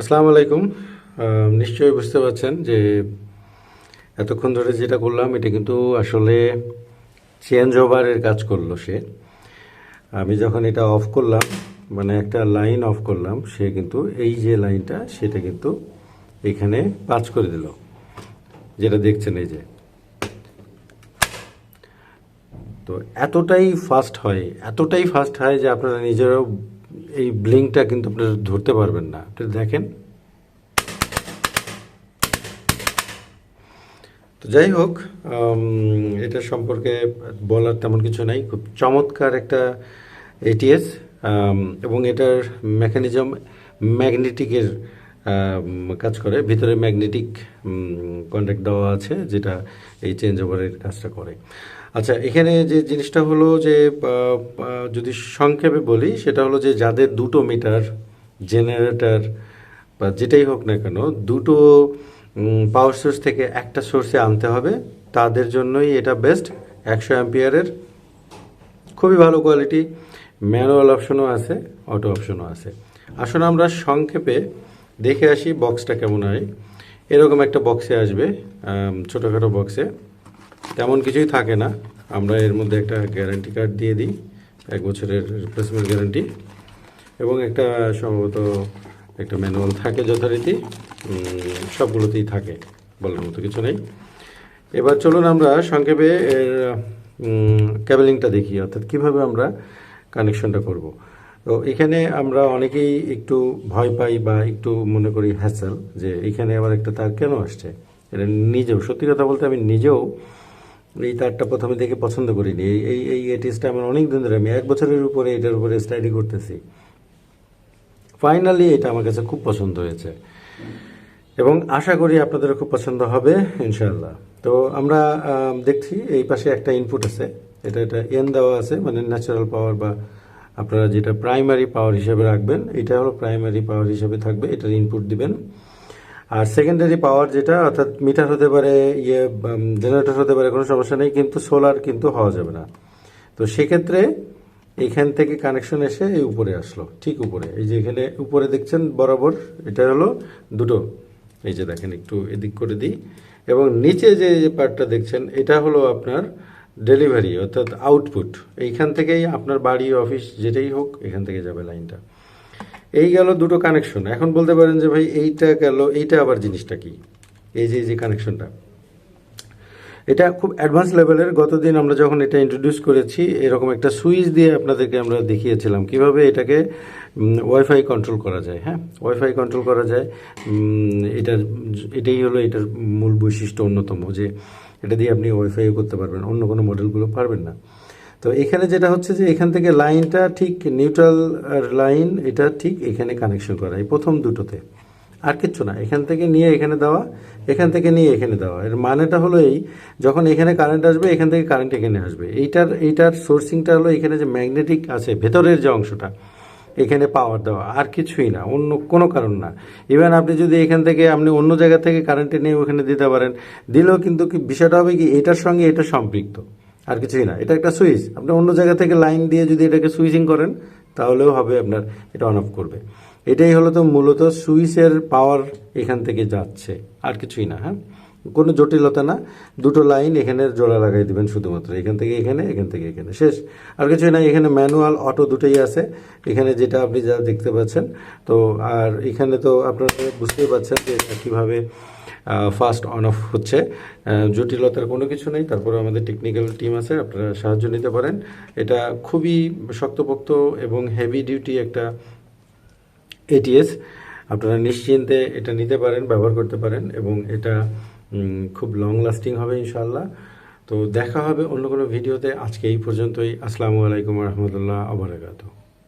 আসসালামু আলাইকুম। নিশ্চয়ই বুঝতে পারছেন যে এতক্ষণ ধরে যেটা করলাম, এটা কিন্তু আসলে চেঞ্জ ওভারের কাজ করল সে। আমি যখন এটা অফ করলাম মানে একটা লাইন অফ করলাম, সে কিন্তু এই যে লাইনটা সেটা কিন্তু এখানে পাঁচ করে দিল। যেটা দেখছেন এই যে। তো এতটাই ফাস্ট হয়, এতটাই ফাস্ট হয় যে আপনারা নিজেরাও এই ব্লিংটা কিন্তু আপনারা ধরতে পারবেন না। আপনি দেখেন। তো যাই হোক এটা সম্পর্কে বলার তেমন কিছু নাই। খুব চমৎকার একটা এটিএস এবং এটার মেকানিজম ম্যাগনেটিকের কাজ করে। ভিতরে ম্যাগনেটিক কন্ট্যাক্ট দেওয়া আছে, যেটা এই চেঞ্জ ওভারের কাজটা করে। আচ্ছা এখানে যে জিনিসটা হলো যে যদি সংক্ষেপে বলি, সেটা হলো যে যাদের দুটো মিটার, জেনারেটর বা যেটাই হোক না কেন, দুটো পাওয়ার সোর্স থেকে একটা সোর্সে আনতে হবে, তাদের জন্যই এটা বেস্ট একশো অ্যাম্পিয়ারের খুবই ভালো কোয়ালিটি ম্যানুয়াল অপশনও আছে অটো অপশনও আছে। আসুন আমরা সংক্ষেপে দেখে আসি বক্সটা কেমন হয়। এরকম একটা বক্সে আসবে ছোটোখাটো বক্সে তেমন কিছুই থাকে না। আমরা এর মধ্যে একটা গ্যারান্টি কার্ড দিয়ে দিই, এক বছরের রিপ্লেসমেন্ট গ্যারান্টি এবং একটা সম্ভবত একটা ম্যানুয়াল থাকে যথারীতি। সবগুলোতেই থাকে বলার মতো কিছু নেই। এবার চলুন আমরা সংক্ষেপে এর ক্যাবেলিংটা দেখি, অর্থাৎ কীভাবে আমরা কানেকশনটা করব। তো এখানে আমরা অনেকেই একটু ভয় পাই বা একটু মনে করি হ্যাসেল যে এখানে আবার একটা তার কেন আসছে? এটা নিজেও, সত্যি কথা বলতে আমি নিজেও এই তারটা প্রথমে দেখে পছন্দ করিনি। এই এই এই এটিসটা আমার অনেক দিন ধরে আমি এক বছরের উপরে এটার উপরে স্টাডি করতেছি। ফাইনালি এটা আমার কাছে খুব পছন্দ হয়েছে। এবং আশা করি আপনাদের খুব পছন্দ হবে ইনশাআল্লাহ। তো আমরা আম, দেখছি এই পাশে একটা ইনপুট আছে। এটা এটা এন দেওয়া আছে মানে ন্যাচারাল পাওয়ার বা আপনারা যেটা প্রাইমারি পাওয়ার হিসেবে রাখবেন এটা হলো প্রাইমারি পাওয়ার হিসেবে থাকবে এটার ইনপুট দিবেন। আর সেকেন্ডারি পাওয়ার যেটা, অর্থাৎ মিটার হতে পারে ইয়ে জেনারেটর হতে পারে, কোনো সমস্যা নেই, কিন্তু সোলার কিন্তু হওয়া যাবে না। তো সেক্ষেত্রে এখান থেকে কানেকশন এসে এই উপরে আসলো, ঠিক উপরে। এই যে এখানে উপরে দেখছেন, বরাবর, এটা হলো দুটো। এই যে দেখেন, একটু এদিক করে দিই। এবং নিচে যে যে পার্টটা দেখছেন, এটা হলো আপনার ডেলিভারি অর্থাৎ আউটপুট এইখান থেকেই আপনার বাড়ি অফিস যেটাই হোক, এখান থেকে যাবে লাইনটা এই গেল দুটো কানেকশন এখন বলতে পারেন যে ভাই, এইটা গেল, এইটা আবার জিনিসটা কি? এই যে এই যে কানেকশনটা এটা খুব অ্যাডভান্স লেভেলের গতদিন আমরা যখন এটা ইন্ট্রোডিউস করেছি, এরকম একটা সুইচ দিয়ে আপনাদেরকে আমরা দেখিয়েছিলাম কীভাবে এটাকে ওয়াইফাই কন্ট্রোল করা যায় হ্যাঁ? ওয়াইফাই কন্ট্রোল করা যায়। এটার, এটাই হলো এটার মূল বৈশিষ্ট্য অন্যতম, যে এটা দিয়ে আপনি ওয়াইফাইও করতে পারবেন। অন্য কোনো মডেলগুলো পারবেন না। তো এখানে যেটা হচ্ছে যে এখান থেকে লাইনটা ঠিক নিউট্রাল লাইন, এটা ঠিক এখানে কানেকশন করা, এই প্রথম দুটোতে। আর কিচ্ছু না, এখান থেকে নিয়ে এখানে দেওয়া, এখান থেকে নিয়ে এখানে দেওয়া। এর মানেটা হলো এই, যখন এখানে কারেন্ট আসবে, এখান থেকে কারেন্ট এখানে আসবে। এইটার এইটার সোর্সিংটা হলো এখানে যে ম্যাগনেটিক আছে, ভেতরের যে অংশটা, এখানে পাওয়ার দেওয়া। আর কিছুই না, অন্য কোনো কারণ না। ইভেন আপনি যদি এখান থেকে, আপনি অন্য জায়গা থেকে কারেন্টে নিয়ে ওখানে দিতে পারেন, দিলেও কিন্তু বিষয়টা হবে কি, এটার সঙ্গে এটা সম্পৃক্ত। আর কিছুই না। এটা একটা সুইচ। আপনি অন্য জায়গা থেকে লাইন দিয়ে যদি এটাকে সুইচিং করেন, তাহলেও হবে আপনার এটা অন অফ করবে। এটাই হলো তো মূলত সুইচের পাওয়ার এখান থেকে যাচ্ছে, আর কিছুই না হ্যাঁ? কোনো জটিলতা না। দুটো লাইন এখানে জোড়া লাগাই দিবেন শুধুমাত্র। এখান থেকে এখানে, এখান থেকে এখানে। শেষ। আর কিছুই না, এখানে ম্যানুয়াল অটো দুটোই আছে। এখানে যেটা আপনি যা দেখতে পাচ্ছেন, তো আর এখানে তো আপনারা বুঝতেই পারছেন যে এটা কীভাবে ফাস্ট অন অফ হচ্ছে। জটিলতার কোনো কিছু নেই তারপরে আমাদের টেকনিক্যাল টিম আছে, আপনারা সাহায্য নিতে পারেন। এটা খুবই শক্তপোক্ত এবং হেভি ডিউটি একটা এটিএস আপনারা নিশ্চিন্তে এটা নিতে পারেন, ব্যবহার করতে পারেন এবং এটা খুব লং লাস্টিং হবে ইনশাল্লাহ তো দেখা হবে অন্য কোনো ভিডিওতে আজকে এই পর্যন্তই। আসসালামু আলাইকুম রহমতুল্লাহ আবরাকাতু